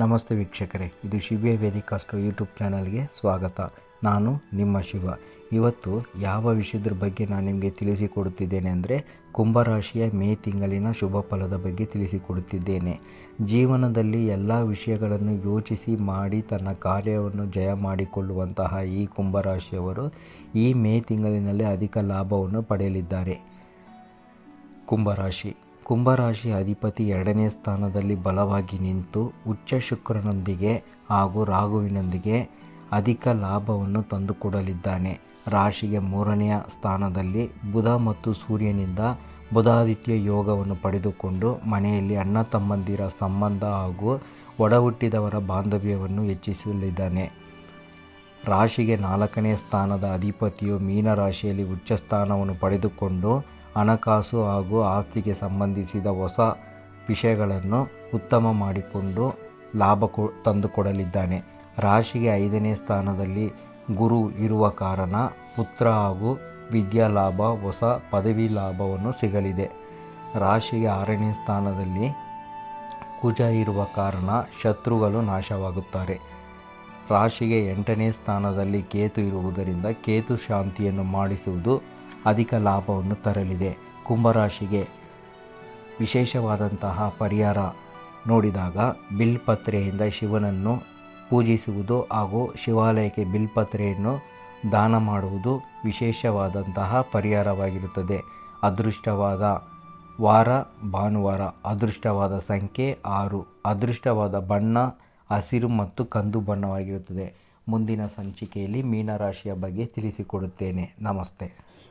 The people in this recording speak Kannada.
ನಮಸ್ತೆ ವೀಕ್ಷಕರೇ, ಇದು ಶಿವ್ಯ ವೇದಿಕಾಸ್ಟ್ರೋ ಯೂಟ್ಯೂಬ್ ಚಾನಲ್ಗೆ ಸ್ವಾಗತ. ನಾನು ನಿಮ್ಮ ಶಿವ. ಇವತ್ತು ಯಾವ ವಿಷಯದ ಬಗ್ಗೆ ನಾನು ನಿಮಗೆ ತಿಳಿಸಿಕೊಡುತ್ತಿದ್ದೇನೆ ಅಂದರೆ ಕುಂಭರಾಶಿಯ ಮೇ ತಿಂಗಳಿನ ಶುಭ ಫಲದ ಬಗ್ಗೆ ತಿಳಿಸಿಕೊಡುತ್ತಿದ್ದೇನೆ. ಜೀವನದಲ್ಲಿ ಎಲ್ಲ ವಿಷಯಗಳನ್ನು ಯೋಚಿಸಿ ಮಾಡಿ ತನ್ನ ಕಾರ್ಯವನ್ನು ಜಯ ಮಾಡಿಕೊಳ್ಳುವಂತಹ ಈ ಕುಂಭರಾಶಿಯವರು ಈ ಮೇ ತಿಂಗಳಿನಲ್ಲಿ ಅಧಿಕ ಲಾಭವನ್ನು ಪಡೆಯಲಿದ್ದಾರೆ. ಕುಂಭರಾಶಿ ಕುಂಭರಾಶಿ ಅಧಿಪತಿ ಎರಡನೇ ಸ್ಥಾನದಲ್ಲಿ ಬಲವಾಗಿ ನಿಂತು ಉಚ್ಚ ಶುಕ್ರನೊಂದಿಗೆ ಹಾಗೂ ರಾಹುವಿನೊಂದಿಗೆ ಅಧಿಕ ಲಾಭವನ್ನು ತಂದುಕೊಡಲಿದ್ದಾನೆ. ರಾಶಿಗೆ ಮೂರನೆಯ ಸ್ಥಾನದಲ್ಲಿ ಬುಧ ಮತ್ತು ಸೂರ್ಯನಿಂದ ಬುಧಾದಿತ್ಯ ಯೋಗವನ್ನು ಪಡೆದುಕೊಂಡು ಮನೆಯಲ್ಲಿ ಅಣ್ಣ ತಮ್ಮಂದಿರ ಸಂಬಂಧ ಹಾಗೂ ಒಡಹುಟ್ಟಿದವರ ಬಾಂಧವ್ಯವನ್ನು ಹೆಚ್ಚಿಸಲಿದ್ದಾನೆ. ರಾಶಿಗೆ ನಾಲ್ಕನೇ ಸ್ಥಾನದ ಅಧಿಪತಿಯು ಮೀನರಾಶಿಯಲ್ಲಿ ಉಚ್ಚ ಸ್ಥಾನವನ್ನು ಪಡೆದುಕೊಂಡು ಹಣಕಾಸು ಹಾಗೂ ಆಸ್ತಿಗೆ ಸಂಬಂಧಿಸಿದ ಹೊಸ ವಿಷಯಗಳನ್ನು ಉತ್ತಮ ಮಾಡಿಕೊಂಡು ಲಾಭ ಕೊ, ತಂದುಕೊಡಲಿದ್ದಾನೆ. ರಾಶಿಗೆ ಐದನೇ ಸ್ಥಾನದಲ್ಲಿ ಗುರು ಇರುವ ಕಾರಣ ಪುತ್ರ ಹಾಗೂ ವಿದ್ಯಾ ಲಾಭ, ಹೊಸ ಪದವಿ ಲಾಭವನ್ನು ಸಿಗಲಿದೆ. ರಾಶಿಗೆ ಆರನೇ ಸ್ಥಾನದಲ್ಲಿ ಕುಜ ಇರುವ ಕಾರಣ ಶತ್ರುಗಳು ನಾಶವಾಗುತ್ತಾರೆ. ರಾಶಿಗೆ ಎಂಟನೇ ಸ್ಥಾನದಲ್ಲಿ ಕೇತು ಇರುವುದರಿಂದ ಕೇತು ಶಾಂತಿಯನ್ನು ಮಾಡಿಸುವುದು ಅಧಿಕ ಲಾಭವನ್ನು ತರಲಿದೆ. ಕುಂಭರಾಶಿಗೆ ವಿಶೇಷವಾದಂತಹ ಪರಿಹಾರ ನೋಡಿದಾಗ ಬಿಲ್ಪತ್ರೆಯಿಂದ ಶಿವನನ್ನು ಪೂಜಿಸುವುದು ಹಾಗೂ ಶಿವಾಲಯಕ್ಕೆ ಬಿಲ್ಪತ್ರೆಯನ್ನು ದಾನ ಮಾಡುವುದು ವಿಶೇಷವಾದಂತಹ ಪರಿಹಾರವಾಗಿರುತ್ತದೆ. ಅದೃಷ್ಟವಾದ ವಾರ, ಭಾನುವಾರ, ಅದೃಷ್ಟವಾದ ಸಂಖ್ಯೆ ಆರು, ಅದೃಷ್ಟವಾದ ಬಣ್ಣ, ಹಸಿರು ಮತ್ತು ಕಂದು ಬಣ್ಣವಾಗಿರುತ್ತದೆ. ಮುಂದಿನ ಸಂಚಿಕೆಯಲ್ಲಿ ಮೀನರಾಶಿಯ ಬಗ್ಗೆ ತಿಳಿಸಿಕೊಡುತ್ತೇನೆ. ನಮಸ್ತೆ.